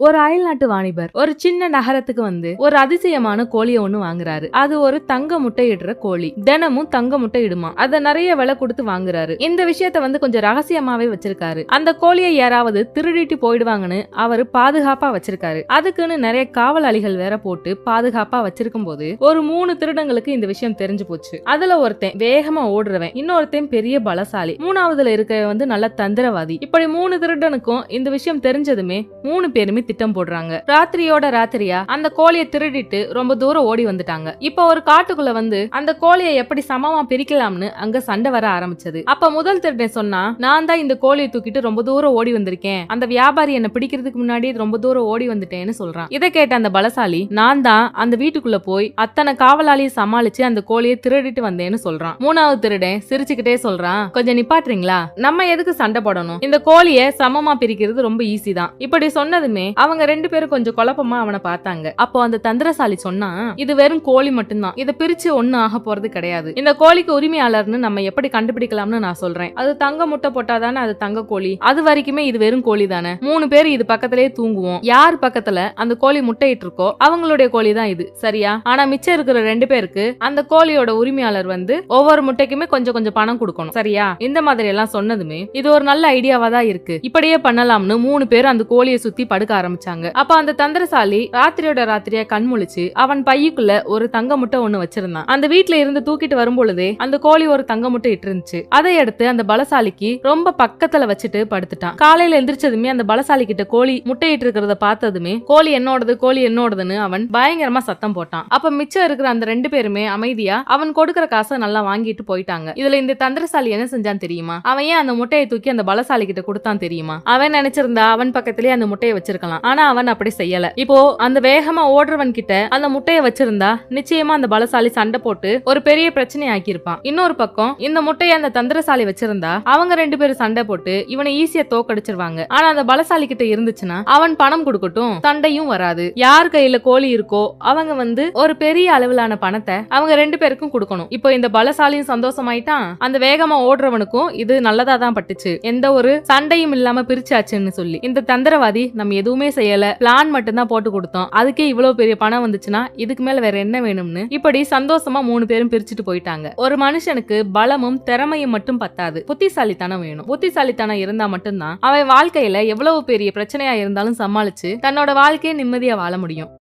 ஒரு அயல்நாட்டு வாணிபர் ஒரு சின்ன நகரத்துக்கு வந்து ஒரு அதிசயமான கோழிய ஒண்ணு வாங்குறாரு. அது ஒரு தங்க முட்டை இடுற கோழி. தினமும் தங்க முட்டை இடுமா. அத நிறைய விலை கொடுத்து வாங்குறாரு. இந்த விஷயத்த வந்து கொஞ்சம் ரகசியமாவே வச்சிருக்காரு. அந்த கோழியை யாராவது திருடிட்டு போயிடுவாங்கன்னு அவரு பாதுகாப்பா வச்சிருக்காரு. அதுக்குன்னு நிறைய காவலாளிகள் வேற போட்டு பாதுகாப்பா வச்சிருக்கும் போது ஒரு மூணு திருடங்களுக்கு இந்த விஷயம் தெரிஞ்சு போச்சு. அதுல ஒருத்தன் வேகமா ஓடுறவன் இன்னொருத்தன் பெரிய பலசாலி. மூணாவதுல இருக்க வந்து நல்ல தந்திரவாதி. இப்படி மூணு திருடனுக்கும் இந்த விஷயம் தெரிஞ்சதுமே மூணு பேருமே திட்டம் போடுறாங்க. ராத்திரியோட ராத்திரியா அந்த கோழியை திருடிட்டு ரொம்ப தூரம் ஓடி வந்துட்டாங்க. இப்ப ஒரு காட்டுக்குள்ள வந்து அந்த கோழியை எப்படி சமமா பிரிக்கலாம்னு அங்க சண்டை வர ஆரம்பிச்சது. அப்ப முதல் திருடன் சொன்னா நான் தான் இந்த கோழியை தூக்கிட்டு ரொம்ப தூரம் ஓடி வந்திருக்கேன். அந்த வியாபாரி என்ன பிடிக்கிறதுக்கு முன்னாடி ரொம்ப தூரம் ஓடி வந்துட்டேன்னு சொல்றான். இதை கேட்ட அந்த பலசாலி நான் தான் அந்த வீட்டுக்குள்ள போய் அத்தனை காவலாளியை சமாளிச்சு அந்த கோழியை திருடிட்டு வந்தேன்னு சொல்றான். மூணாவது திருடன் சிரிச்சுக்கிட்டே சொல்றான் கொஞ்சம் நிப்பாட்டுறீங்களா? நம்ம எதுக்கு சண்டை போடணும்? இந்த கோழியை சமமா பிரிக்கிறது ரொம்ப ஈஸி தான். இப்படி சொன்னதுமே அவங்க ரெண்டு பேரும் கொஞ்சம் குழப்பமா அவனை பார்த்தாங்க. அப்போ அந்த தந்திரசாலி சொன்னா இது வெறும் கோழி மட்டும்தான். இதை பிரிச்சு ஒண்ணு ஆக போறது கிடையாது. இந்த கோழிக்கு உரிமையாளர்னு நம்ம எப்படி கண்டுபிடிக்கலாம்னு நான் சொல்றேன். அது தங்க முட்டை போட்டாதானே அது தங்க கோழி. அது வரைக்குமே இது வெறும் கோழி தானே. மூணு பேர் இது பக்கத்திலேயே தூங்குவோம். யார் பக்கத்துல அந்த கோழி முட்டையிட்டு இருக்கோ அவங்களுடைய கோழி தான் இது. சரியா? ஆனா மிச்சம் இருக்கிற ரெண்டு பேருக்கு அந்த கோழியோட உரிமையாளர் வந்து ஒவ்வொரு முட்டைக்குமே கொஞ்சம் கொஞ்சம் பணம் கொடுக்கணும். சரியா? இந்த மாதிரி எல்லாம் சொன்னதுமே இது ஒரு நல்ல ஐடியாவா தான் இருக்கு. இப்படியே பண்ணலாம்னு மூணு பேர் அந்த கோழியை சுத்தி படுக்க ஆரம்பிச்சாங்க. அப்ப அந்த தந்திரசாலி ராத்திரியோட ராத்திரியா கண் முழிச்சு அவன் பையுக்குள்ள ஒரு தங்க முட்டை ஒண்ணு வச்சிருந்தான். அந்த வீட்டுல இருந்து தூக்கிட்டு வரும்பொழுதே அந்த கோழி ஒரு தங்க முட்டை இட்டு இருந்துச்சு அதை எடுத்து அந்த பலசாலிக்கு ரொம்ப பக்கத்துல வச்சுட்டு படுத்துட்டான். காலையில எந்திரிச்சதுமே அந்த பலசாலி கிட்ட கோழி முட்டையிட்டு இருக்கிறத பார்த்ததுமே கோழி என்னோடது கோழி என்னோடதுன்னு அவன் பயங்கரமா சத்தம் போட்டான். அப்ப மிச்சம் இருக்கிற அந்த ரெண்டு பேருமே அமைதியா அவன் கொடுக்கற காசை நல்லா வாங்கிட்டு போயிட்டாங்க. இதுல இந்த தந்திரசாலி என்ன செஞ்சான் தெரியுமா? அவன் ஏன் அந்த முட்டையை தூக்கி அந்த பலசாலி கிட்ட கொடுத்தான் தெரியுமா? அவன் நினைச்சிருந்தா அவன் பக்கத்திலேயே அந்த முட்டையை வச்சிருக்கலாம். ஆனா அவன் அப்படி செய்யல. இப்போ அந்த வேகமா ஓடுறவன் கிட்ட அந்த முட்டையை வச்சிருந்தா நிச்சயமா அந்த பலசாலி சண்டை போட்டு ஒரு பெரிய பிரச்சனை ஆக்கியிருப்பான் இன்னொரு பக்கம் இந்த முட்டையை அந்த தந்திரசாலி வச்சிருந்தா அவங்க ரெண்டு பேரும் சண்டை போட்டு இவனை ஈஸியா தோக்கடிச்சிருவாங்க. ஆனா அந்த பலசாலி கிட்ட இருந்துச்சுன்னா அவன் பணம் கொடுக்கட்டும் சண்டையும் வராது. யார் கையில கோழி இருக்கோ அவங்க வந்து ஒரு பெரிய அளவிலான பணத்தை அவங்க ரெண்டு பேருக்கும் கொடுக்கணும். இப்போ இந்த பலசாலியும் சந்தோஷமாயிட்டான். அந்த வேகமா ஓடுறவனுக்கும் இது நல்லதா தான் பட்டுச்சு. எந்த ஒரு சண்டையும் இல்லாம பிரிச்சாச்சுன்னு சொல்லி. இந்த தந்திரவாதி நம்ம எதுவுமே செய்யல. பிளான் மட்டும்தான் போட்டு கொடுத்தோம். அதுக்கே இவ்வளவு பெரிய பணம் வந்துச்சுன்னா இதுக்கு மேல வேற என்ன வேணும்னு? இப்படி சந்தோஷமா மூணு பேரும் பிரிச்சுட்டு போயிட்டாங்க. ஒரு மனுஷனுக்கு பலமும் திறமையும் மட்டும் பத்தாது. புத்திசாலித்தனம் வேணும். புத்திசாலித்தனம் இருந்தா மட்டும்தான் அவன் வாழ்க்கையில எவ்வளவு பெரிய பிரச்சனையா இருந்தாலும் சமாளிச்சு தன்னோட வாழ்க்கையை நிம்மதியா வாழ முடியும்.